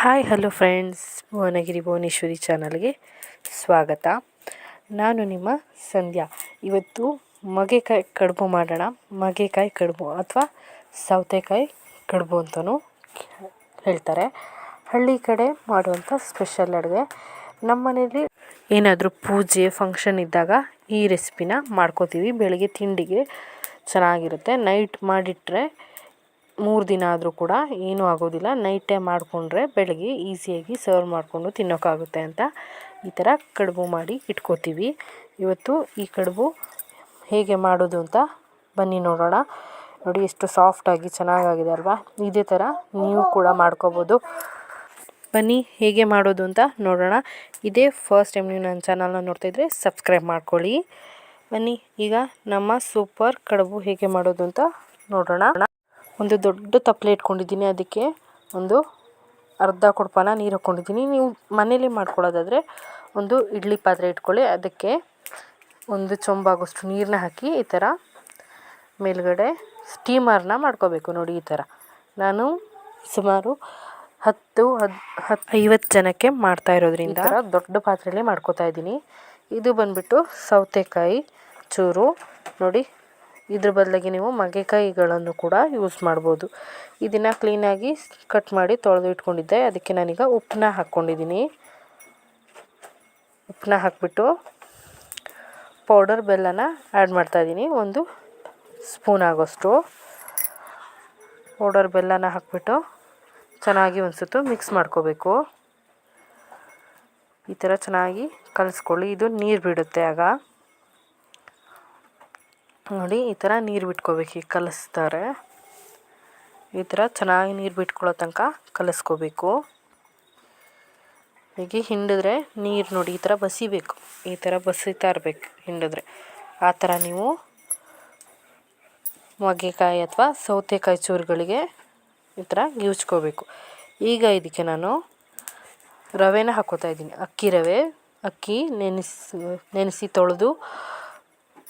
Hi, hello friends. Bhuvanagiri Bhuvaneshwari ಚಾನಲ್ಗೆ ಸ್ವಾಗತ. ನಾನು ನಿಮ್ಮ ಸಂಧ್ಯಾ. ಇವತ್ತು ಮಗೆಕಾಯಿ ಕಡುಬು ಮಾಡೋಣ. ಮಗೆಕಾಯಿ ಕಡುಬು ಅಥವಾ ಸೌತೆಕಾಯಿ ಕಡುಬು ಅಂತಲೂ ಹೇಳ್ತಾರೆ. ಹಳ್ಳಿ ಕಡೆ ಮಾಡುವಂಥ ಸ್ಪೆಷಲ್ ಅಡುಗೆ. ನಮ್ಮ ಮನೇಲಿ ಏನಾದರೂ ಪೂಜೆ, ಫಂಕ್ಷನ್ ಇದ್ದಾಗ ಈ ರೆಸಿಪಿನ ಮಾಡ್ಕೋತೀವಿ. ಬೆಳಗ್ಗೆ ತಿಂಡಿಗೆ ಚೆನ್ನಾಗಿರುತ್ತೆ. ನೈಟ್ ಮಾಡಿಟ್ರೆ ಮೂರು ದಿನ ಆದರೂ ಕೂಡ ಏನೂ ಆಗೋದಿಲ್ಲ. ನೈಟ್ ಟೈಮ್ ಮಾಡಿಕೊಂಡ್ರೆ ಬೆಳಗ್ಗೆ ಈಸಿಯಾಗಿ ಸರ್ವ್ ಮಾಡಿಕೊಂಡು ತಿನ್ನೋಕ್ಕಾಗುತ್ತೆ ಅಂತ ಈ ಥರ ಕಡುಬು ಮಾಡಿ ಇಟ್ಕೋತೀವಿ. ಇವತ್ತು ಈ ಕಡುಬು ಹೇಗೆ ಮಾಡೋದು ಅಂತ ಬನ್ನಿ ನೋಡೋಣ. ನೋಡಿ ಎಷ್ಟು ಸಾಫ್ಟಾಗಿ ಚೆನ್ನಾಗಾಗಿದೆ ಅಲ್ವಾ? ಇದೇ ಥರ ನೀವು ಕೂಡ ಮಾಡ್ಕೋಬೋದು. ಬನ್ನಿ ಹೇಗೆ ಮಾಡೋದು ಅಂತ ನೋಡೋಣ. ಇದೇ ಫಸ್ಟ್ ಟೈಮ್ ನೀವು ನನ್ನ ಚಾನಲ್ನ ನೋಡ್ತಾಯಿದ್ರೆ ಸಬ್ಸ್ಕ್ರೈಬ್ ಮಾಡ್ಕೊಳ್ಳಿ. ಬನ್ನಿ ಈಗ ನಮ್ಮ ಸೂಪರ್ ಕಡುಬು ಹೇಗೆ ಮಾಡೋದು ಅಂತ ನೋಡೋಣ. ಒಂದು ದೊಡ್ಡ ತಪ್ಪಲೆ ಇಟ್ಕೊಂಡಿದ್ದೀನಿ ಅದಕ್ಕೆ ಒಂದು ಅರ್ಧ ಕೊಡಪಾನ ನೀರು ಹಾಕ್ಕೊಂಡಿದ್ದೀನಿ. ನೀವು ಮನೇಲಿ ಮಾಡ್ಕೊಳ್ಳೋದಾದರೆ ಒಂದು ಇಡ್ಲಿ ಪಾತ್ರೆ ಇಟ್ಕೊಳ್ಳಿ. ಅದಕ್ಕೆ ಒಂದು ಚೊಂಬಾಗೋಷ್ಟು ನೀರನ್ನ ಹಾಕಿ ಈ ಥರ ಮೇಲುಗಡೆ ಸ್ಟೀಮರ್ನ ಮಾಡ್ಕೋಬೇಕು ನೋಡಿ ಈ ಥರ. ನಾನು ಸುಮಾರು ಹತ್ತು, ಹದ್ ಹತ್ತು ಐವತ್ತು ಜನಕ್ಕೆ ಮಾಡ್ತಾ ಇರೋದ್ರಿಂದ ದೊಡ್ಡ ಪಾತ್ರೆಯಲ್ಲಿ ಮಾಡ್ಕೋತಾ ಇದ್ದೀನಿ. ಇದು ಬಂದುಬಿಟ್ಟು ಸೌತೆಕಾಯಿ ಚೂರು ನೋಡಿ ಇದ್ರ ಬದಲಿಗೆ ನೀವು ಮಗೆಕಾಯಿಗಳನ್ನು ಕೂಡ ಯೂಸ್ ಮಾಡ್ಬೋದು. ಇದನ್ನು ಕ್ಲೀನಾಗಿ ಕಟ್ ಮಾಡಿ ತೊಳೆದು ಇಟ್ಕೊಂಡಿದ್ದೆ. ಅದಕ್ಕೆ ನಾನೀಗ ಉಪ್ಪನ್ನ ಹಾಕ್ಕೊಂಡಿದ್ದೀನಿ. ಉಪ್ಪನ್ನ ಹಾಕಿಬಿಟ್ಟು ಪೌಡರ್ ಬೆಲ್ಲನ ಆ್ಯಡ್ ಮಾಡ್ತಾಯಿದ್ದೀನಿ ಒಂದು ಸ್ಪೂನ್ ಆಗೋಷ್ಟು. ಪೌಡರ್ ಬೆಲ್ಲನ ಹಾಕ್ಬಿಟ್ಟು ಚೆನ್ನಾಗಿ ಒಂದು ಸುತ್ತು ಮಿಕ್ಸ್ ಮಾಡ್ಕೋಬೇಕು. ಈ ಥರ ಚೆನ್ನಾಗಿ ಕಲಿಸ್ಕೊಳ್ಳಿ. ಇದು ನೀರು ಬಿಡುತ್ತೆ ಆಗ. ನೋಡಿ, ಈ ಥರ ನೀರು ಬಿಟ್ಕೋಬೇಕು, ಈಗ ಕಲಿಸ್ತಾರೆ. ಈ ಥರ ಚೆನ್ನಾಗಿ ನೀರು ಬಿಟ್ಕೊಳ್ಳೋ ತನಕ ಕಲಿಸ್ಕೋಬೇಕು. ಹೀಗೆ ಹಿಂಡಿದ್ರೆ ನೀರು ನೋಡಿ, ಈ ಥರ ಬಸಿಬೇಕು. ಈ ಥರ ಬಸಿತಾ ಇರಬೇಕು, ಹಿಂಡಿದ್ರೆ. ಆ ಥರ ನೀವು ಮೊಗೆಕಾಯಿ ಅಥವಾ ಸೌತೆಕಾಯಿ ಚೂರುಗಳಿಗೆ ಈ ಥರ ಗಿವ್ಚ್ಕೋಬೇಕು ಈಗ ಇದಕ್ಕೆ ನಾನು ರವೆನ ಹಾಕೋತಾ ಇದ್ದೀನಿ. ಅಕ್ಕಿ ರವೆ, ಅಕ್ಕಿ ನೆನೆಸಿ ನೆನೆಸಿ ತೊಳೆದು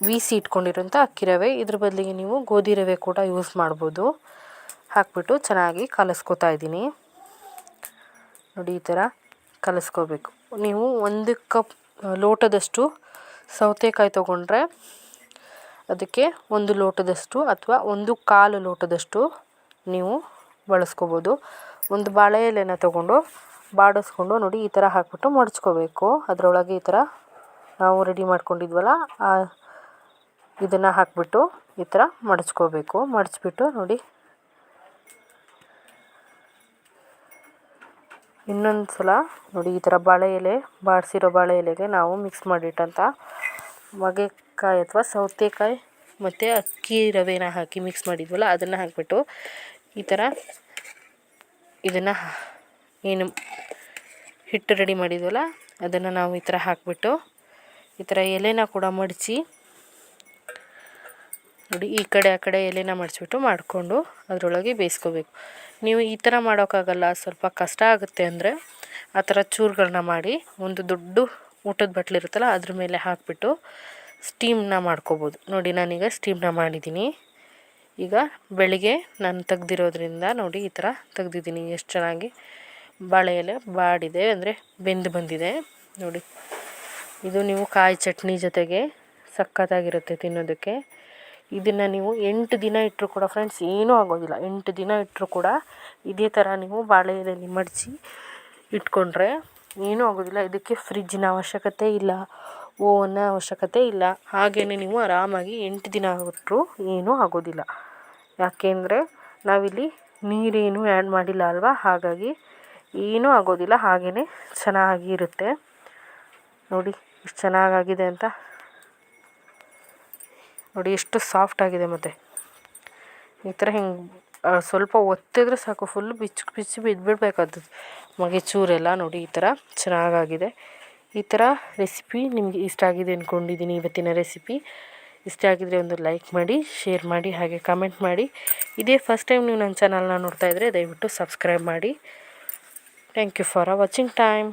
ಬೀಸಿ ಇಟ್ಕೊಂಡಿರುವಂಥ ಅಕ್ಕಿ ರವೆ. ಇದ್ರ ಬದಲಿಗೆ ನೀವು ಗೋಧಿ ರವೆ ಕೂಡ ಯೂಸ್ ಮಾಡ್ಬೋದು. ಹಾಕ್ಬಿಟ್ಟು ಚೆನ್ನಾಗಿ ಕಲಸ್ಕೊತಾ ಇದ್ದೀನಿ. ನೋಡಿ ಈ ಥರ ಕಲಸ್ಕೋಬೇಕು. ನೀವು ಒಂದು ಕಪ್ ಲೋಟದಷ್ಟು ಸೌತೆಕಾಯಿ ತೊಗೊಂಡ್ರೆ ಅದಕ್ಕೆ ಒಂದು ಲೋಟದಷ್ಟು ಅಥವಾ ಒಂದು ಕಾಲು ಲೋಟದಷ್ಟು ನೀವು ಬಳಸ್ಕೋಬೋದು. ಒಂದು ಬಾಳೆ ಎಲೆನ ತೊಗೊಂಡು ಬಾಡಿಸ್ಕೊಂಡು ನೋಡಿ ಈ ಥರ ಹಾಕ್ಬಿಟ್ಟು ಮಡಚ್ಕೋಬೇಕು. ಅದರೊಳಗೆ ಈ ಥರ ನಾವು ರೆಡಿ ಮಾಡ್ಕೊಂಡಿದ್ವಲ್ಲ, ಆ ಇದನ್ನು ಹಾಕಿಬಿಟ್ಟು ಈ ಥರ ಮಡಚ್ಕೋಬೇಕು. ಮಡಚ್ಬಿಟ್ಟು ನೋಡಿ. ಇನ್ನೊಂದು ಸಲ ನೋಡಿ ಈ ಥರ ಬಾಳೆ ಎಲೆ, ಬಾಡಿಸಿರೋ ಬಾಳೆ ಎಲೆಗೆ ನಾವು ಮಿಕ್ಸ್ ಮಾಡಿಟ್ಟಂಥ ಮಗೆಕಾಯಿ ಅಥವಾ ಸೌತೆಕಾಯಿ ಮತ್ತು ಅಕ್ಕಿ ರವೆನ ಹಾಕಿ ಮಿಕ್ಸ್ ಮಾಡಿದ್ವಲ್ಲ ಅದನ್ನು ಹಾಕಿಬಿಟ್ಟು ಈ ಥರ ಇದನ್ನು ಏನು ಹಿಟ್ಟು ರೆಡಿ ಮಾಡಿದ್ವಲ್ಲ ಅದನ್ನು ನಾವು ಈ ಥರ ಹಾಕಿಬಿಟ್ಟು ಈ ಥರ ಎಲೆನ ಕೂಡ ಮಡಚಿ ನೋಡಿ, ಈ ಕಡೆ, ಆ ಕಡೆ ಎಲೆನ ಮಡಿಸ್ಬಿಟ್ಟು ಮಾಡಿಕೊಂಡು ಅದರೊಳಗೆ ಬೇಯಿಸ್ಕೋಬೇಕು. ನೀವು ಈ ಥರ ಮಾಡೋಕ್ಕಾಗಲ್ಲ. ಸ್ವಲ್ಪ ಕಷ್ಟ ಆಗುತ್ತೆ ಅಂದರೆ ಆ ಥರ ಚೂರುಗಳನ್ನ ಮಾಡಿ ಒಂದು ದೊಡ್ಡ ಊಟದ ಬಟ್ಲಿರುತ್ತಲ್ಲ ಅದ್ರ ಮೇಲೆ ಹಾಕಿಬಿಟ್ಟು ಸ್ಟೀಮ್ನ ಮಾಡ್ಕೋಬೋದು. ನೋಡಿ, ನಾನೀಗ ಸ್ಟೀಮ್ನ ಮಾಡಿದ್ದೀನಿ. ಈಗ ಬೆಳಿಗ್ಗೆ ನಾನು ತೆಗ್ದಿರೋದ್ರಿಂದ ನೋಡಿ, ಈ ಥರ ತೆಗ್ದಿದ್ದೀನಿ. ಎಷ್ಟು ಚೆನ್ನಾಗಿ ಬಾಳೆ ಎಲೆ ಬಾಡಿದೆ ಅಂದರೆ ಬೆಂದು ಬಂದಿದೆ. ನೋಡಿ, ಇದು ನೀವು ಕಾಯಿ ಚಟ್ನಿ ಜೊತೆಗೆ ಸಖತ್ತಾಗಿರುತ್ತೆ ತಿನ್ನೋದಕ್ಕೆ. ಇದನ್ನು ನೀವು ಎಂಟು ದಿನ ಇಟ್ಟರು ಕೂಡ ಫ್ರೆಂಡ್ಸ್ ಏನೂ ಆಗೋದಿಲ್ಲ. ಎಂಟು ದಿನ ಇಟ್ಟರು ಕೂಡ ಇದೇ ಥರ ನೀವು ಬಾಳೆ ಎಲೆಯಲ್ಲಿ ಮಡಚಿ ಇಟ್ಕೊಂಡ್ರೆ ಏನೂ ಆಗೋದಿಲ್ಲ. ಇದಕ್ಕೆ ಫ್ರಿಜ್ಜಿನ ಅವಶ್ಯಕತೆ ಇಲ್ಲ ಓವನ್ನ ಅವಶ್ಯಕತೆ ಇಲ್ಲ. ಹಾಗೆಯೇ ನೀವು ಆರಾಮಾಗಿ ಎಂಟು ದಿನ ಇಟ್ಟರು ಏನೂ ಆಗೋದಿಲ್ಲ. ಯಾಕೆಂದರೆ ನಾವಿಲ್ಲಿ ನೀರೇನು ಆ್ಯಡ್ ಮಾಡಿಲ್ಲ ಅಲ್ವಾ? ಹಾಗಾಗಿ ಏನೂ ಆಗೋದಿಲ್ಲ. ಹಾಗೆಯೇ ಚೆನ್ನಾಗಿ ಇರುತ್ತೆ. ನೋಡಿ ಎಷ್ಟು ಚೆನ್ನಾಗಾಗಿದೆ ಅಂತ ನೋಡಿ ಎಷ್ಟು ಸಾಫ್ಟ್ ಆಗಿದೆ ಮತ್ತು. ಈ ಥರ ಹಿಂಗೆ ಸ್ವಲ್ಪ ಒತ್ತಿದ್ರೆ ಸಾಕು ಫುಲ್ ಬಿಚ್ಚು, ಬಿಚ್ಚಿ ಬಿದ್ದುಬಿಡ್ಬೇಕಾಗ್ತದೆ ಮಗೆ ಚೂರೆಲ್ಲ ನೋಡಿ ಈ ಥರ ಚೆನ್ನಾಗಾಗಿದೆ. ಈ ಥರ ರೆಸಿಪಿ ನಿಮಗೆ ಇಷ್ಟ ಆಗಿದೆ ಅಂದ್ಕೊಂಡಿದ್ದೀನಿ ಇವತ್ತಿನ ರೆಸಿಪಿ ಇಷ್ಟ ಆಗಿದರೆ ಒಂದು ಲೈಕ್ ಮಾಡಿ ಶೇರ್ ಮಾಡಿ, ಹಾಗೆ ಕಮೆಂಟ್ ಮಾಡಿ. ಇದೇ ಫಸ್ಟ್ ಟೈಮ್ ನೀವು ನನ್ನ ಚಾನಲ್ನ ಇದ್ದರೆ ದಯವಿಟ್ಟು ಸಬ್ಸ್ಕ್ರೈಬ್ ಮಾಡಿ. Thank you for watching time